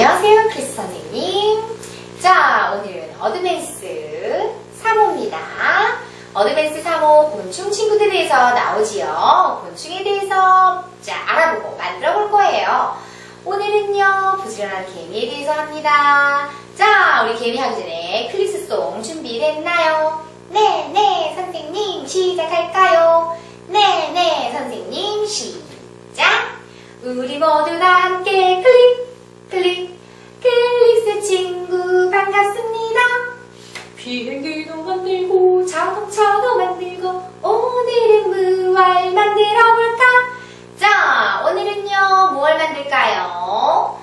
안녕하세요, 크리스 선생님. 자, 오늘은 어드밴스 3호입니다. 어드밴스 3호 곤충 친구들에 대해서 나오지요. 곤충에 대해서 자, 알아보고 만들어 볼 거예요. 오늘은요, 부지런한 개미에 대해서 합니다. 자, 우리 개미 하기 전에 클리스송 준비됐나요? 네, 네, 선생님, 시작할까요? 네, 네, 선생님, 시작! 우리 모두 다 함께 클릭, 클릭, 클릭스 친구 반갑습니다. 비행기도 만들고 자동차도 만들고 오늘은 무얼 만들어 볼까? 자, 오늘은요 무얼 만들까요?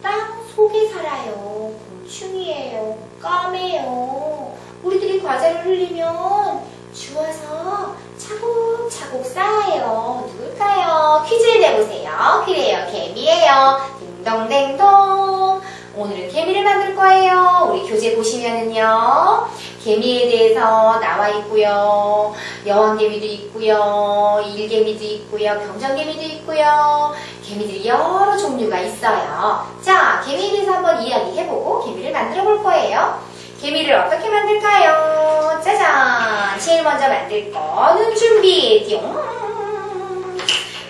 땅 속에 살아요. 곤충이에요. 까매요. 우리들이 과자를 흘리면 주워서 차곡차곡 쌓아요. 누굴까요? 퀴즈를 내보세요. 그래요, 개미예요. 딩동댕동. 오늘은 개미를 만들 거예요. 우리 교재 보시면은요. 개미에 대해서 나와 있고요. 여왕개미도 있고요. 일개미도 있고요. 병정개미도 있고요. 개미들이 여러 종류가 있어요. 자, 개미에 대해서 한번 이야기해보고 개미를 만들어 볼 거예요. 개미를 어떻게 만들까요? 짜잔! 제일 먼저 만들 거, 눈 준비! 띠용!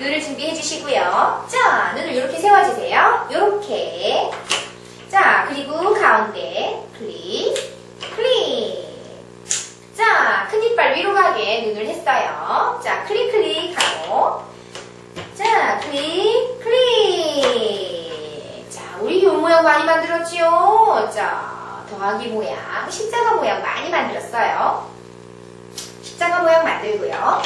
눈을 준비해 주시고요. 자, 눈을 이렇게 세워주세요. 이렇게. 자, 그리고 가운데 클릭, 클릭. 자, 큰 이빨 위로 가게 눈을 했어요. 자, 클릭, 클릭하고. 자, 클릭, 클릭. 자, 우리 요 모양 많이 만들었지요? 자, 더하기 모양, 십자가 모양 많이 만들었어요. 십자가 모양 만들고요.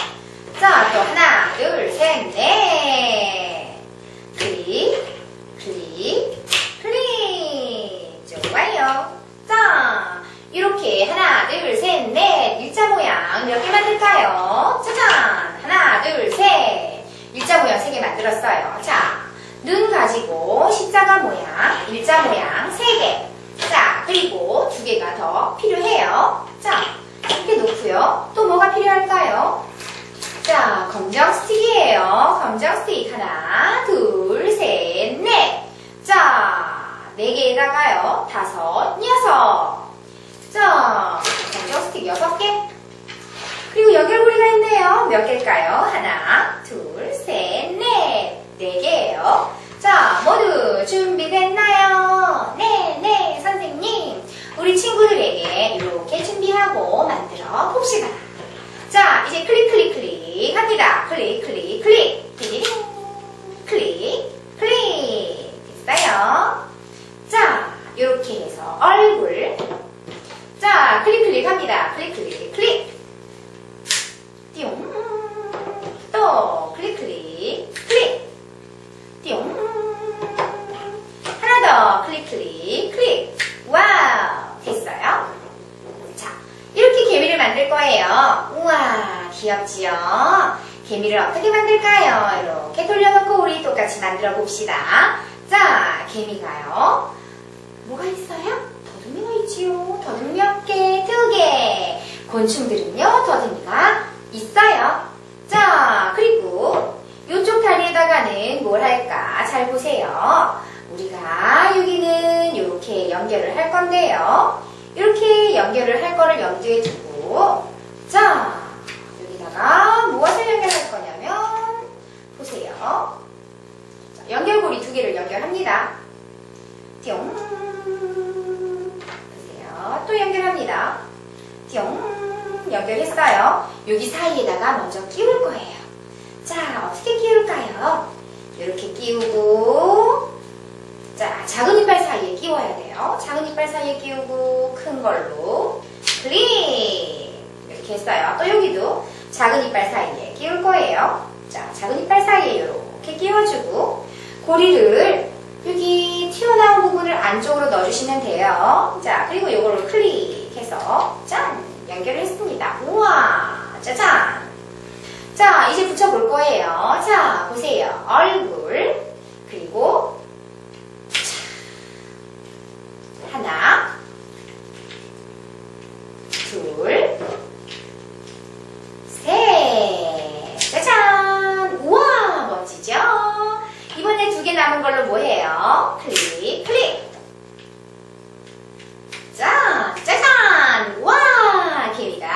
개 만들까요? 짜잔! 하나, 둘, 셋. 일자 모양 세 개 만들었어요. 자, 눈 가지고 십자가 모양, 일자 모양 세 개. 자, 그리고 두 개가 더 필요해요. 자, 이렇게 놓고요. 또 뭐가 필요할까요? 자, 검정 스틱이에요. 검정 스틱 하나, 둘, 셋, 넷. 자, 네 개에다가요. 다섯, 여섯. 자, 검정 스틱 여섯 개. 그리고 연결고리가 있네요. 몇 개일까요? 하나, 둘, 셋, 넷. 네 개예요. 자, 모두 준비됐나요? 네, 네, 선생님. 우리 친구들에게 이렇게 준비하고 만들어 봅시다. 자, 이제 클릭, 클릭, 클릭 합니다. 클릭, 클릭, 클릭. 띠리링. 클릭, 클릭. 됐어요. 자, 이렇게 해서 얼굴. 자, 클릭, 클릭 합니다. 클릭, 클릭. 클릭, 클릭, 클릭. 와우. 됐어요. 자, 이렇게 개미를 만들 거예요. 우와, 귀엽지요? 개미를 어떻게 만들까요? 이렇게 돌려놓고 우리 똑같이 만들어 봅시다. 자, 개미가요. 뭐가 있어요? 더듬이가 있지요. 더듬이 몇 개? 두 개. 곤충들은요, 더듬이가 있어요. 자, 그리고 이쪽 다리에다가는 뭘 할까? 잘 보세요. 우리가 여기는 이렇게 연결을 할 건데요. 이렇게 연결을 할 거를 염두에 두고 자 여기다가 무엇을 연결할 거냐면 보세요. 자, 연결고리 두 개를 연결합니다. 띠용. 보세요. 또 연결합니다. 띠용. 연결했어요. 여기 사이에다가 먼저 끼울 거예요. 자 어떻게 끼울까요? 이렇게 끼우고 자, 작은 이빨 사이에 끼워야 돼요. 작은 이빨 사이에 끼우고 큰 걸로 클릭 이렇게 했어요. 또 여기도 작은 이빨 사이에 끼울 거예요. 자, 작은 이빨 사이에 이렇게 끼워주고 고리를 여기 튀어나온 부분을 안쪽으로 넣어주시면 돼요. 자, 그리고 이거를 클릭해서 짠! 연결을 했습니다. 우와! 짜잔! 자, 이제 붙여볼 거예요. 자, 보세요. 얼굴 그리고 하나, 둘, 셋. 짜잔! 우와, 멋지죠? 이번에 두 개는 남은 걸로 뭐 해요? 클릭, 클릭. 자, 짜잔! 와! 개미가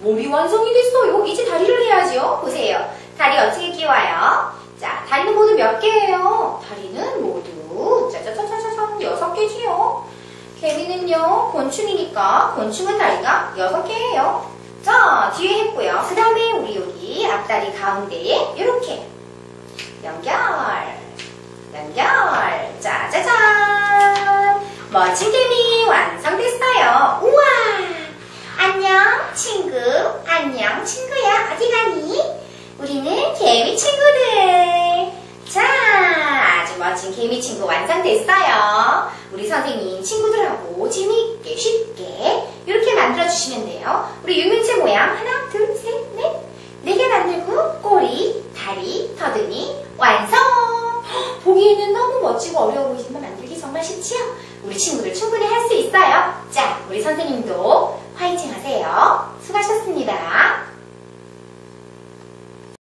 몸이 완성이 됐어요. 이제 다리를 해야죠. 보세요. 다리 어떻게 끼워요? 자, 다리는 모두 몇 개예요? 다리는 모두 짜자자자자잔 여섯 개지요. 개미는요, 곤충이니까 곤충은 다리가 여섯 개예요. 자, 뒤에 했고요. 그 다음에 우리 여기 앞다리 가운데에 이렇게 연결, 연결. 자, 짜잔! 멋진 개미 완성됐어요. 우와! 안녕, 친구. 안녕, 친구야. 어디 가니? 우리는 개미 친구들. 자, 아주 멋진 개미 친구 완성됐어요. 우리 선생님 친구들하고 재미있게 쉽게 이렇게 만들어주시면 돼요. 우리 유명체 모양 하나, 둘, 셋, 넷. 네 개 만들고 꼬리, 다리, 더듬이 완성! 헉, 보기에는 너무 멋지고 어려워 보이지만 만들기 정말 쉽지요? 우리 친구들 충분히 할 수 있어요. 자, 우리 선생님도 화이팅 하세요. 수고하셨습니다.